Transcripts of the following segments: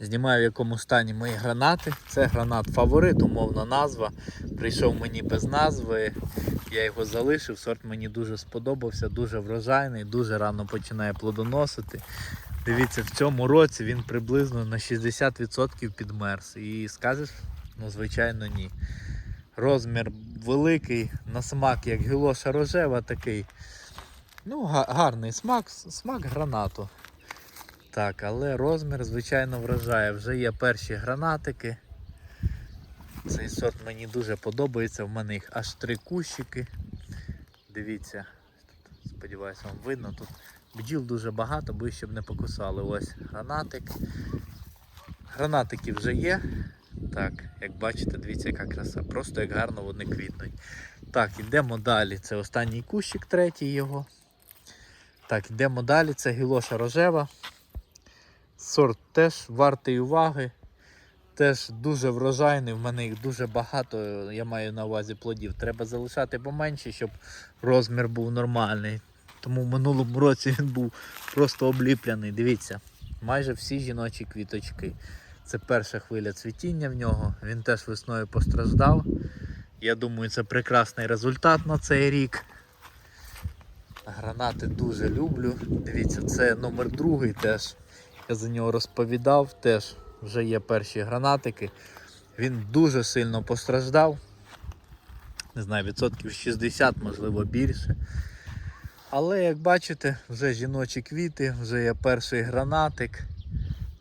Знімаю в якому стані мої гранати. Це гранат фаворит, умовна назва. Прийшов мені без назви. Я його залишив. Сорт мені дуже сподобався, дуже врожайний, дуже рано починає плодоносити. Дивіться, в цьому році він приблизно на 60% підмерз. І скажеш, ну звичайно, ні. Розмір великий, на смак як гілоша рожева, такий. Ну, гарний смак, смак гранату. Так, але розмір, звичайно, вражає. Вже є перші гранатики. Цей сорт мені дуже подобається. В мене їх аж три кущики. Дивіться, тут, сподіваюся, вам видно. Тут бджіл дуже багато, бо щоб не покусали. Ось гранатик. Гранатики вже є. Так, як бачите, дивіться, яка краса. Просто як гарно вони квітнуть. Так, йдемо далі. Це останній кущик, третій його. Так, йдемо далі. Це гілоша рожева. Сорт теж вартий уваги. Теж дуже врожайний, в мене їх дуже багато, я маю на увазі плодів. Треба залишати поменше, щоб розмір був нормальний. Тому в минулому році він був просто обліплений. Дивіться, майже всі жіночі квіточки. Це перша хвиля цвітіння в нього. Він теж весною постраждав. Я думаю, це прекрасний результат на цей рік. Гранати дуже люблю. Дивіться, це номер другий теж. Я за нього розповідав, теж вже є перші гранатики. Він дуже сильно постраждав. Не знаю, відсотків 60, можливо більше. Але як бачите, вже жіночі квіти, вже є перший гранатик.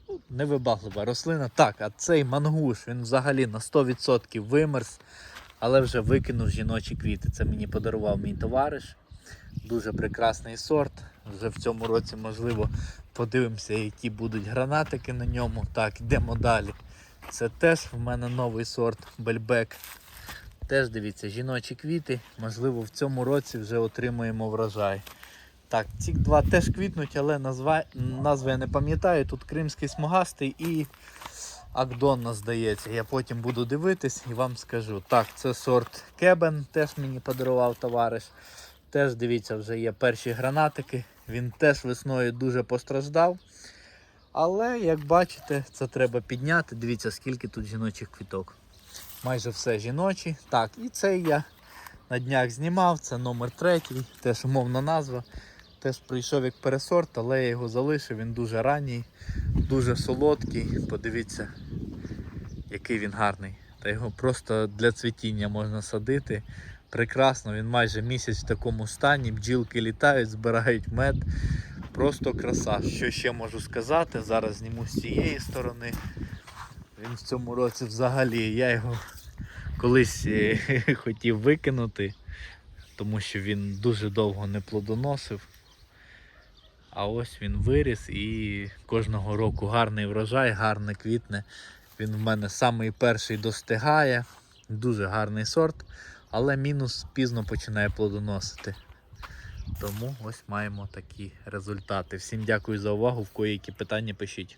Ну, Невибаглива рослина. Так, а цей мангуш, він взагалі на 100% вимерз, але вже викинув жіночі квіти. Це мені подарував мій товариш. Дуже прекрасний сорт. Вже в цьому році, можливо, подивимося, які будуть гранатики на ньому. Так, йдемо далі. Це теж в мене новий сорт Бельбек. Теж дивіться, жіночі квіти. Можливо, в цьому році вже отримаємо врожай. Так, ці два теж квітнуть, але назва... назви я не пам'ятаю. Тут кримський смугастий і Агдонна, здається. Я потім буду дивитись і вам скажу. Так, це сорт Кебен, теж мені подарував товариш. Теж дивіться, вже є перші гранатики. Він теж весною дуже постраждав. Але, як бачите, це треба підняти. Дивіться, скільки тут жіночих квіток. Майже все жіночі. Так, і цей я на днях знімав, це номер третій, теж умовна назва. Теж прийшов як пересорт, але я його залишив, він дуже ранній, дуже солодкий. Подивіться, який він гарний. Та його просто для цвітіння можна садити. Прекрасно, він майже місяць в такому стані, бджілки літають, збирають мед. Просто краса. Що ще можу сказати? Зараз зніму з цієї сторони. Він в цьому році взагалі, я його колись е, хотів викинути, тому що він дуже довго не плодоносив. А ось він виріс і кожного року гарний врожай, гарне квітне. Він в мене самий перший достигає. Дуже гарний сорт, але мінус пізно починає плодоносити. Тому ось маємо такі результати. Всім дякую за увагу. В кої які питання пишіть.